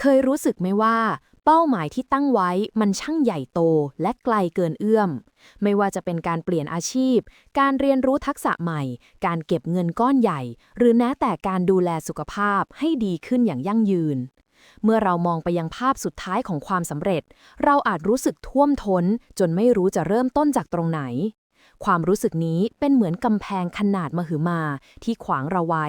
เคยรู้สึกไหมว่า เป้าหมายที่ตั้งไว้มันช่างใหญ่โตและไกลเกินเอื้อม ไม่ว่าจะเป็นการเปลี่ยนอาชีพ การเรียนรู้ทักษะใหม่ การเก็บเงินก้อนใหญ่ หรือแม้แต่การดูแลสุขภาพให้ดีขึ้นอย่างยั่งยืน เมื่อเรามองไปยังภาพสุดท้ายของความสำเร็จ เราอาจรู้สึกท่วมท้นจนไม่รู้จะเริ่มต้นจากตรงไหน ความรู้สึกนี้เป็นเหมือนกำแพงขนาดมหึมาที่ขวางเราไว้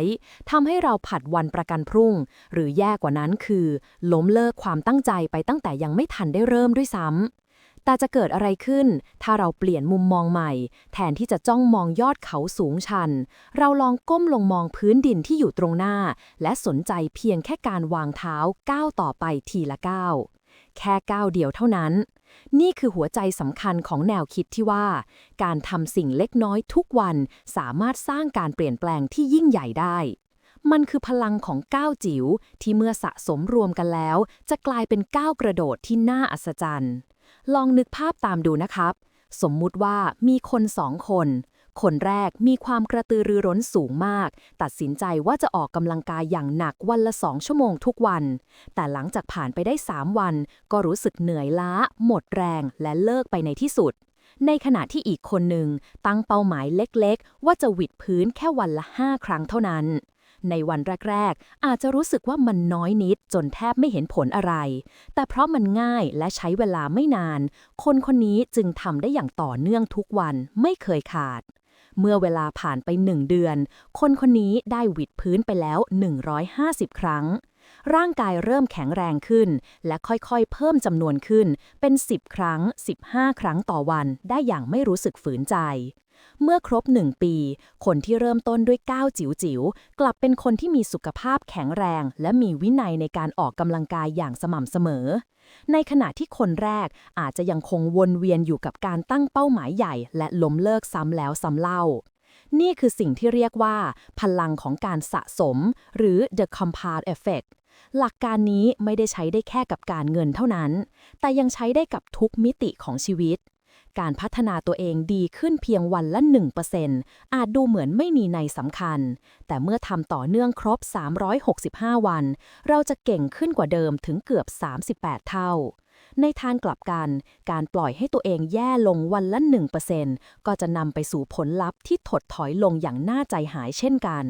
ทำให้เราผัดวันประกันพรุ่ง หรือแย่กว่านั้นคือ ล้มเลิกความตั้งใจไปตั้งแต่ยังไม่ทันได้เริ่มด้วยซ้ำแต่จะเกิดอะไรขึ้น ถ้าเราเปลี่ยนมุมมองใหม่ แทนที่จะจ้องมองยอดเขาสูงชัน เราลองก้มลงมองพื้นดินที่อยู่ตรงหน้า และสนใจเพียงแค่การวางเท้าก้าวต่อไปทีละก้าวแค่ก้าวเดียวเท่านั้น นี่คือหัวใจสำคัญของแนวคิดที่ว่า การทำสิ่งเล็กน้อยทุกวันสามารถสร้างการเปลี่ยนแปลงที่ยิ่งใหญ่ได้ มันคือพลังของก้าวจิ๋วที่เมื่อสะสมรวมกันแล้ว จะกลายเป็นก้าวกระโดดที่น่าอัศจรรย์ ลองนึกภาพตามดูนะครับ สมมุติว่ามีคนสองคน คนแรกมีความกระตือรือร้นสูงมาก ตัดสินใจว่าจะออกกำลังกายอย่างหนักวันละสองชั่วโมงทุกวัน แต่หลังจากผ่านไปได้ 3 วัน ก็รู้สึกเหนื่อยล้า หมดแรงและเลิกไปในที่สุด ในขณะที่อีกคนหนึ่งตั้งเป้าหมายเล็กๆ ว่าจะหวิดพื้นแค่วันละ 5 ครั้งเท่านั้นในวันแรก ๆ อาจจะรู้สึกว่ามันน้อยนิดจนแทบไม่เห็นผลอะไร แต่เพราะมันง่ายและใช้เวลาไม่นาน คนคนนี้จึงทำได้อย่างต่อเนื่องทุกวันไม่เคยขาด เมื่อเวลาผ่านไปหนึ่งเดือน คนคนนี้ได้หวิดพื้นไปแล้ว 150 ครั้ง ร่างกายเริ่มแข็งแรงขึ้น และค่อยๆ เพิ่มจำนวนขึ้น เป็น 10 ครั้ง 15 ครั้งต่อวัน ได้อย่างไม่รู้สึกฝืนใจ เมื่อครบ1ปี คนที่เริ่มต้นด้วยก้าวจิ๋วๆกลับเป็นคนที่มีสุขภาพแข็งแรง และมีวินัยในการออกกำลังกายอย่างสม่ำเสมอ ในขณะที่คนแรกอาจจะยังคงวนเวียนอยู่กับการตั้งเป้าหมายใหญ่ และล้มเลิกซ้ำแล้วซ้ำเล่า นี่คือสิ่งที่เรียกว่า พลังของการสะสม หรือ the compound effect หลักการนี้ไม่ได้ใช้ได้แค่กับการเงินเท่านั้น แต่ยังใช้ได้กับทุกมิติของชีวิต การพัฒนาตัวเองดีขึ้นเพียงวันละ 1%อาจดูเหมือนไม่มีในสำคัญ แต่เมื่อทำต่อเนื่องครบ 365 วัน เราจะเก่งขึ้นกว่าเดิมถึงเกือบ 38 เท่า ในทางกลับกัน การปล่อยให้ตัวเองแย่ลงวันละ 1%ก็จะนำไปสู่ผลลัพธ์ที่ถดถอยลงอย่างน่าใจหายเช่นกัน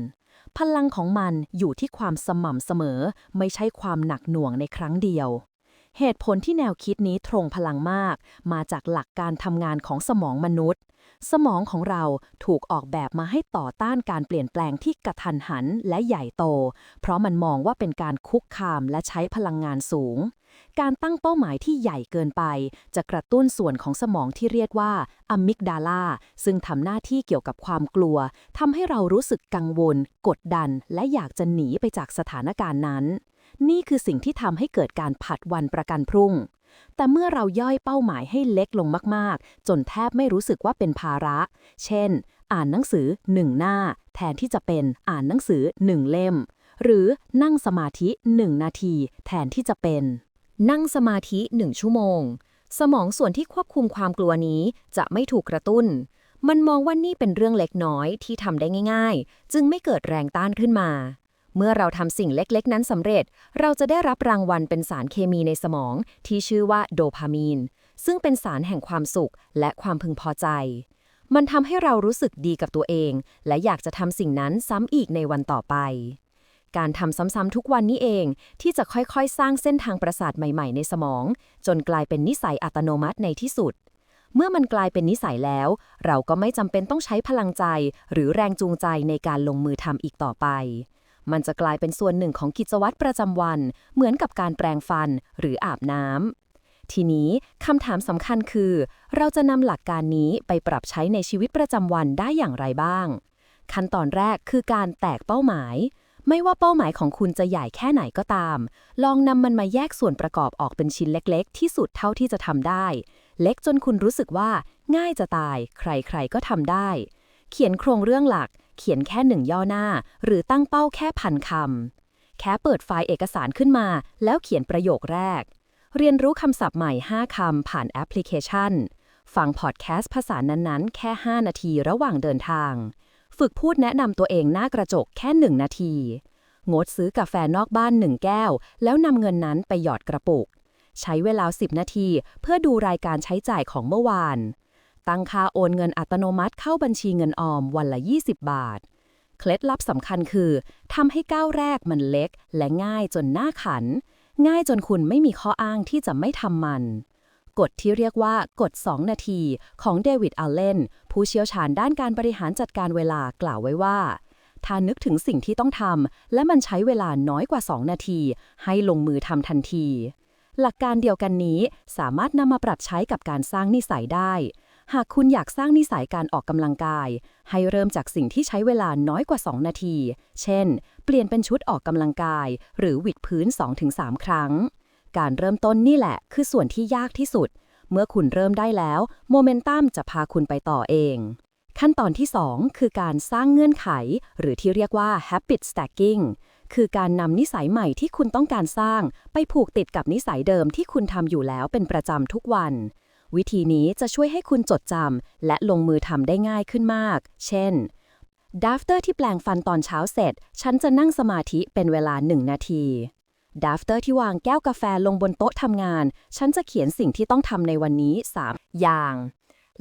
พลังของมันอยู่ที่ความสม่ำเสมอ ไม่ใช่ความหนักหน่วงในครั้งเดียว เหตุผลที่แนวคิดนี้ตรงพลังมาก มาจากหลักการทำงานของสมองมนุษย์ สมองของเราถูกออกแบบมาให้ต่อต้านการเปลี่ยนแปลงที่กระทันหันและใหญ่โต เพราะมันมองว่าเป็นการคุกคามและใช้พลังงานสูง การตั้งเป้าหมายที่ใหญ่เกินไป จะกระตุ้นส่วนของสมองที่เรียกว่าอะมิกดาลาซึ่งทำหน้าที่เกี่ยวกับความกลัวทำให้เรารู้สึกกังวล กดดัน และอยากจะหนีไปจากสถานการณ์นั้น นี่คือสิ่งที่ทำให้เกิดการผัดวันประกันพรุ่ง แต่เมื่อเราย่อยเป้าหมายให้เล็กลงมากๆ จนแทบไม่รู้สึกว่าเป็นภาระ เช่น อ่านหนังสือหนึ่งหน้า แทนที่จะเป็นอ่านหนังสือหนึ่งเล่ม หรือนั่งสมาธิหนึ่งนาที แทนที่จะเป็น นั่งสมาธิหนึ่งชั่วโมง สมองส่วนที่ควบคุมความกลัวนี้จะไม่ถูกกระตุ้นมันมองว่านี่เป็นเรื่องเล็กน้อยที่ทำได้ง่าย ๆ จึงไม่เกิดแรงต้านขึ้นมา เมื่อเราทำสิ่งเล็กๆ นั้นสำเร็จ เราจะได้รับรางวัลเป็นสารเคมีในสมอง ที่ชื่อว่าโดพามีน ซึ่งเป็นสารแห่งความสุขและความพึงพอใจ มันทำให้เรารู้สึกดีกับตัวเอง และอยากจะทำสิ่งนั้นซ้ำอีกในวันต่อไป การทำซ้ำๆทุกวันนี้เองที่จะค่อยๆ สร้างเส้นทางประสาทใหม่ ๆ ในสมอง จนกลายเป็นนิสัยอัตโนมัติในที่สุดเมื่อมันกลายเป็นนิสัยแล้ว เราก็ไม่จำเป็นต้องใช้พลังใจ หรือแรงจูงใจในการลงมือทำอีกต่อไป มันจะกลายเป็นส่วนหนึ่งของกิจวัตรประจำวัน เหมือนกับการแปรงฟันหรืออาบน้ำทีนี้คำถามสำคัญคือ เราจะนำหลักการนี้ไปปรับใช้ในชีวิตประจำวันได้อย่างไรบ้าง ขั้นตอนแรกคือการแตกเป้าหมาย ไม่ว่าเป้าหมายของคุณจะใหญ่แค่ไหนก็ตาม ลองนำมันมาแยกส่วนประกอบออกเป็นชิ้นเล็ก ๆ ที่สุดเท่าที่จะทำได้ เล็กจนคุณรู้สึกว่า ง่ายจะตาย ใครๆก็ทำได้ เขียนโครงเรื่องหลัก เขียนแค่หนึ่งย่อหน้า หรือตั้งเป้าแค่พันคำ แค่เปิดไฟล์เอกสารขึ้นมา แล้วเขียนประโยคแรก เรียนรู้คำศัพท์ใหม่ 5 คำผ่านแอปพลิเคชัน ฟังพอดแคสต์ภาษานั้นๆ แค่ 5 นาทีระหว่างเดินทาง ฝึกพูดแนะนำตัวเองหน้ากระจกแค่ 1 นาที งดซื้อกาแฟนอกบ้านหนึ่งแก้ว แล้วนำเงินนั้นไปหยอดกระปุก ใช้เวลา 10 นาที เพื่อดูรายการใช้จ่ายของเมื่อวาน ตั้งค่าโอนเงินอัตโนมัติเข้าบัญชีเงินออมวันละ 20 บาท เคล็ดลับสำคัญคือทำให้ก้าวแรกมันเล็ก และง่ายจนน่าขัน ง่ายจนคุณไม่มีข้ออ้างที่จะไม่ทำมัน กฎที่เรียกว่ากฎ 2 นาทีของเดวิดอัลเลนผู้เชี่ยวชาญด้านการบริหารจัดการเวลากล่าวไว้ว่า ถ้านึกถึงสิ่งที่ต้องทำและมันใช้เวลาน้อยกว่า 2 นาที ให้ลงมือทำทันที หลักการเดียวกันนี้สามารถนำมาปรับใช้กับการสร้างนิสัยได้ หากคุณอยากสร้างนิสัยการออกกำลังกาย ให้เริ่มจากสิ่งที่ใช้เวลาน้อยกว่า 2 นาที เช่น เปลี่ยนเป็นชุดออกกำลังกาย หรือหวิดพื้น 2-3 ครั้ง การเริ่มต้นนี่แหละ คือส่วนที่ยากที่สุด เมื่อคุณเริ่มได้แล้ว โมเมนตัมจะพาคุณไปต่อเอง ขั้นตอนที่ 2 คือการสร้างเงื่อนไข หรือที่เรียกว่า habit stacking คือการนำนิสัยใหม่ที่คุณต้องการสร้าง ไปผูกติดกับนิสัยเดิมที่คุณทำอยู่แล้วเป็นประจำทุกวัน วิธีนี้จะช่วยให้คุณจดจำและลงมือทำได้ง่ายขึ้นมาก เช่นดัฟเตอร์ที่แปลงฟันตอนเช้าเสร็จ ฉันจะนั่งสมาธิเป็นเวลา1นาทีดัฟเตอร์ที่วางแก้วกาแฟลงบนโต๊ะทำงาน ฉันจะเขียนสิ่งที่ต้องทำในวันนี้ 3 อย่าง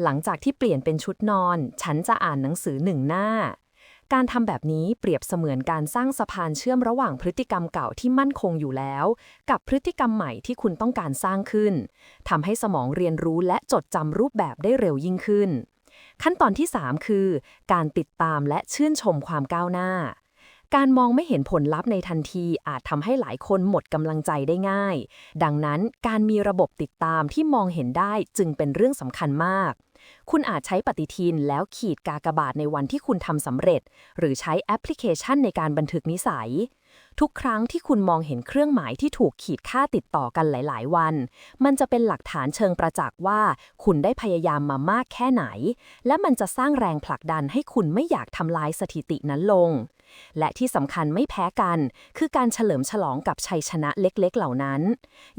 หลังจากที่เปลี่ยนเป็นชุดนอน ฉันจะอ่านหนังสือหนึ่งหน้า การทำแบบนี้เปรียบเสมือนการสร้างสะพานเชื่อมระหว่างพฤติกรรมเก่าที่มั่นคงอยู่แล้ว กับพฤติกรรมใหม่ที่คุณต้องการสร้างขึ้นทำให้สมองเรียนรู้และจดจำรูปแบบได้เร็วยิ่งขึ้น ขั้นตอนที่ 3 คือ การติดตามและชื่นชมความก้าวหน้า การมองไม่เห็นผลลัพธ์ในทันทีอาจทำให้หลายคนหมดกำลังใจได้ง่าย ดังนั้นการมีระบบติดตามที่มองเห็นได้จึงเป็นเรื่องสำคัญมาก คุณอาจใช้ปฏิทินแล้วขีดกากบาทในวันที่คุณทำสำเร็จ หรือใช้แอปพลิเคชันในการบันทึกนิสัย ทุกครั้งที่คุณมองเห็นเครื่องหมายที่ถูกขีดค่าติดต่อกันหลาย ๆ วัน มันจะเป็นหลักฐานเชิงประจักษ์ว่า คุณได้พยายามมามากแค่ไหน และมันจะสร้างแรงผลักดันให้คุณไม่อยากทำลายสถิตินั้นลง และที่สำคัญไม่แพ้กัน คือการเฉลิมฉลองกับชัยชนะเล็ก ๆ เหล่านั้น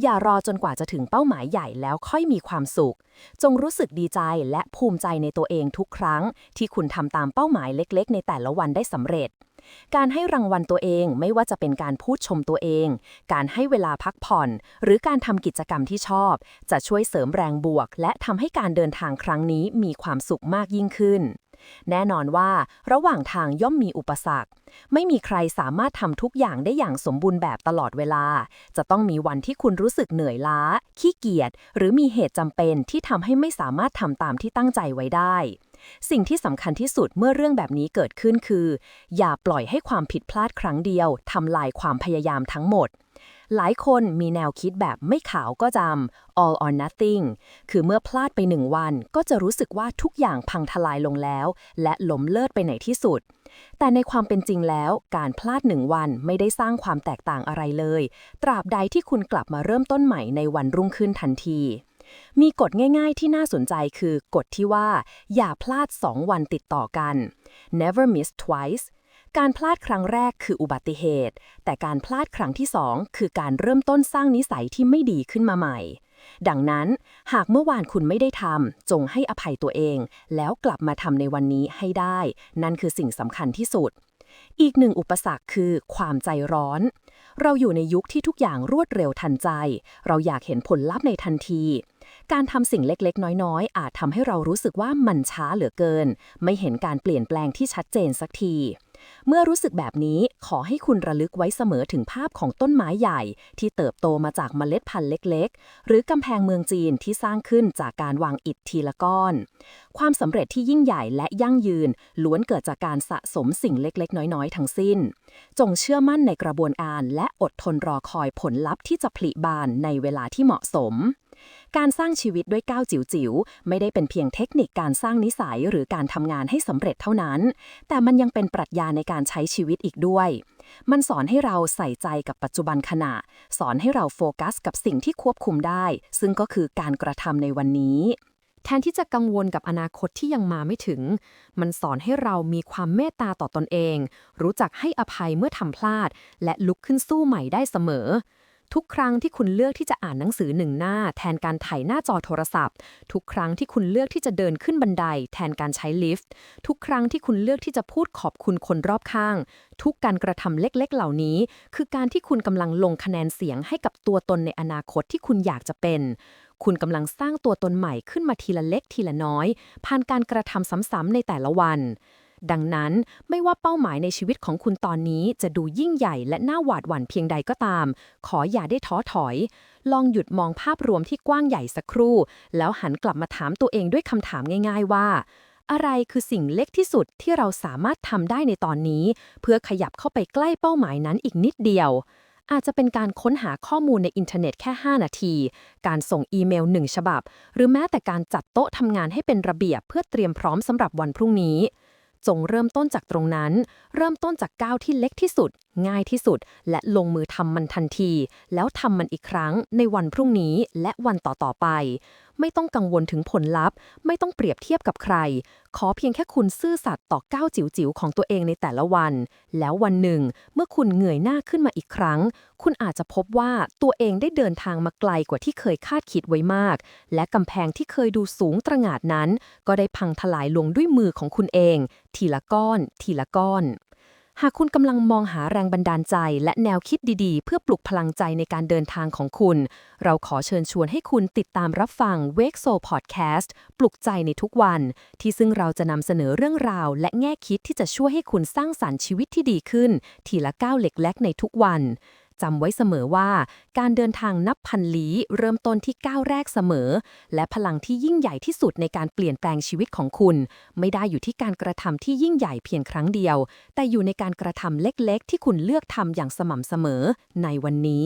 อย่ารอจนกว่าจะถึงเป้าหมายใหญ่แล้วค่อยมีความสุข จงรู้สึกดีใจและภูมิใจในตัวเองทุกครั้ง ที่คุณทำตามเป้าหมายเล็ก ๆ ในแต่ละวันได้สำเร็จ การให้รางวัลตัวเองไม่ว่าจะเป็นการพูดชมตัวเอง การให้เวลาพักผ่อน หรือการทำกิจกรรมที่ชอบ จะช่วยเสริมแรงบวก และทำให้การเดินทางครั้งนี้มีความสุขมากยิ่งขึ้น แน่นอนว่า ระหว่างทางย่อมมีอุปสรรค ไม่มีใครสามารถทำทุกอย่างได้อย่างสมบูรณ์แบบตลอดเวลา จะต้องมีวันที่คุณรู้สึกเหนื่อยล้า ขี้เกียจ หรือมีเหตุจำเป็นที่ทำให้ไม่สามารถทำตามที่ตั้งใจไว้ได้ สิ่งที่สำคัญที่สุดเมื่อเรื่องแบบนี้เกิดขึ้นคือ อย่าปล่อยให้ความผิดพลาดครั้งเดียวทำลายความพยายามทั้งหมด หลายคนมีแนวคิดแบบไม่ขาวก็จำ all or nothing คือเมื่อพลาดไปหนึ่งวันก็จะรู้สึกว่าทุกอย่างพังทลายลงแล้ว และล้มเลิศไปไหนที่สุด แต่ในความเป็นจริงแล้ว การพลาดหนึ่งวันไม่ได้สร้างความแตกต่างอะไรเลย ตราบใดที่คุณกลับมาเริ่มต้นใหม่ในวันรุ่งขึ้นทันทีมีกฎง่ายๆที่น่าสนใจคือกฎที่ว่า อย่าพลาด 2 วันติดต่อกัน never miss twice การพลาดครั้งแรกคืออุบัติเหตุ แต่การพลาดครั้งที่2คือการเริ่มต้นสร้างนิสัยที่ไม่ดีขึ้นมาใหม่ ดังนั้น หากเมื่อวานคุณไม่ได้ทำจงให้อภัยตัวเอง แล้วกลับมาทำในวันนี้ให้ได้ นั่นคือสิ่งสำคัญที่สุด อีกหนึ่งอุปสรรคคือความใจร้อน เราอยู่ในยุคที่ทุกอย่างรวดเร็วทันใจ เราอยากเห็นผลลัพธ์ในทันทีการทำสิ่งเล็กๆ น้อยๆ อาจทำให้เรารู้สึกว่ามันช้าเหลือเกิน ไม่เห็นการเปลี่ยนแปลงที่ชัดเจนสักที เมื่อรู้สึกแบบนี้ขอให้คุณระลึกไว้เสมอถึงภาพของต้นไม้ใหญ่ ที่เติบโตมาจากเมล็ดพันธุ์เล็ก ๆ หรือกำแพงเมืองจีนที่สร้างขึ้นจากการวางอิฐทีละก้อน ความสำเร็จที่ยิ่งใหญ่และยั่งยืน ล้วนเกิดจากการสะสมสิ่งเล็ก ๆ น้อย ๆ ทั้งสิ้น จงเชื่อมั่นในกระบวนการและอดทนรอคอยผลลัพธ์ที่จะผลิบานในเวลาที่เหมาะสม การสร้างชีวิตด้วยก้าวจิ๋วๆ ไม่ได้เป็นเพียงเทคนิคการสร้างนิสัยหรือการทำงานให้สำเร็จเท่านั้น แต่มันยังเป็นปรัชญาในการใช้ชีวิตอีกด้วย มันสอนให้เราใส่ใจกับปัจจุบันขณะ สอนให้เราโฟกัสกับสิ่งที่ควบคุมได้ ซึ่งก็คือการกระทำในวันนี้แทนที่จะกังวลกับอนาคตที่ยังมาไม่ถึง มันสอนให้เรามีความเมตตาต่อตอนเอง รู้จักให้อภัยเมื่อทำพลาด และลุกขึ้นสู้ใหม่ได้เสมอ ทุกครั้งที่คุณเลือกที่จะอ่านหนังสือหนึ่งหน้า แทนการไถหน้าจอโทรศัพท์ ทุกครั้งที่คุณเลือกที่จะเดินขึ้นบันได แทนการใช้ลิฟต์ ทุกครั้งที่คุณเลือกที่จะพูดขอบคุณคนรอบข้าง ทุกการกระทำเล็กๆ เหล่านี้ คือการที่คุณกำลังลงคะแนนเสียงให้กับตัวตนในอนาคตที่คุณอยากจะเป็น คุณกำลังสร้างตัวตนใหม่ขึ้นมาทีละเล็กทีละน้อย ผ่านการกระทำซ้ำๆในแต่ละวัน ดังนั้นไม่ว่าเป้าหมายในชีวิตของคุณตอนนี้จะดูยิ่งใหญ่และน่าหวาดหวั่นเพียงใดก็ตาม ขออย่าได้ท้อถอย ลองหยุดมองภาพรวมที่กว้างใหญ่สักครู่ แล้วหันกลับมาถามตัวเองด้วยคำถามง่าย ๆ ว่า อะไรคือสิ่งเล็กที่สุดที่เราสามารถทำได้ในตอนนี้ เพื่อขยับเข้าไปใกล้เป้าหมายนั้นอีกนิดเดียวอาจจะเป็นการค้นหาข้อมูลในอินเทอร์เน็ตแค่ 5 นาที การส่งอีเมลหนึ่งฉบับ หรือแม้แต่การจัดโต๊ะทำงานให้เป็นระเบียบเพื่อเตรียมพร้อมสำหรับวันพรุ่งนี้ จงเริ่มต้นจากตรงนั้น เริ่มต้นจากก้าวที่เล็กที่สุด ง่ายที่สุด และลงมือทำมันทันที แล้วทำมันอีกครั้งในวันพรุ่งนี้และวันต่อๆไป ไม่ต้องกังวลถึงผลลัพธ์ ไม่ต้องเปรียบเทียบกับใคร ขอเพียงแค่คุณซื่อสัตย์ต่อก้าวจิ๋วๆของตัวเองในแต่ละวัน แล้ววันหนึ่ง เมื่อคุณเหงื่อยหน้าขึ้นมาอีกครั้ง คุณอาจจะพบว่าตัวเองได้เดินทางมาไกลกว่าที่เคยคาดคิดไว้มาก และกำแพงที่เคยดูสูงตระหง่านนั้น ก็ได้พังทลายลงด้วยมือของคุณเอง ทีละก้อน ทีละก้อน หากคุณกำลังมองหาแรงบันดาลใจ และแนวคิดดีๆ เพื่อปลุกพลังใจในการเดินทางของคุณ เราขอเชิญชวนให้คุณติดตามรับฟัง Wake Soul Podcast ปลุกใจในทุกวัน ที่ซึ่งเราจะนำเสนอเรื่องราว และแง่คิดที่จะช่วยให้คุณสร้างสรรค์ชีวิตที่ดีขึ้น ทีละก้าวเล็กๆในทุกวัน จำไว้เสมอว่า การเดินทางนับพันลี้เริ่มต้นที่ก้าวแรกเสมอ และพลังที่ยิ่งใหญ่ที่สุดในการเปลี่ยนแปลงชีวิตของคุณ ไม่ได้อยู่ที่การกระทำที่ยิ่งใหญ่เพียงครั้งเดียว แต่อยู่ในการกระทำเล็กๆ ที่คุณเลือกทำอย่างสม่ำเสมอในวันนี้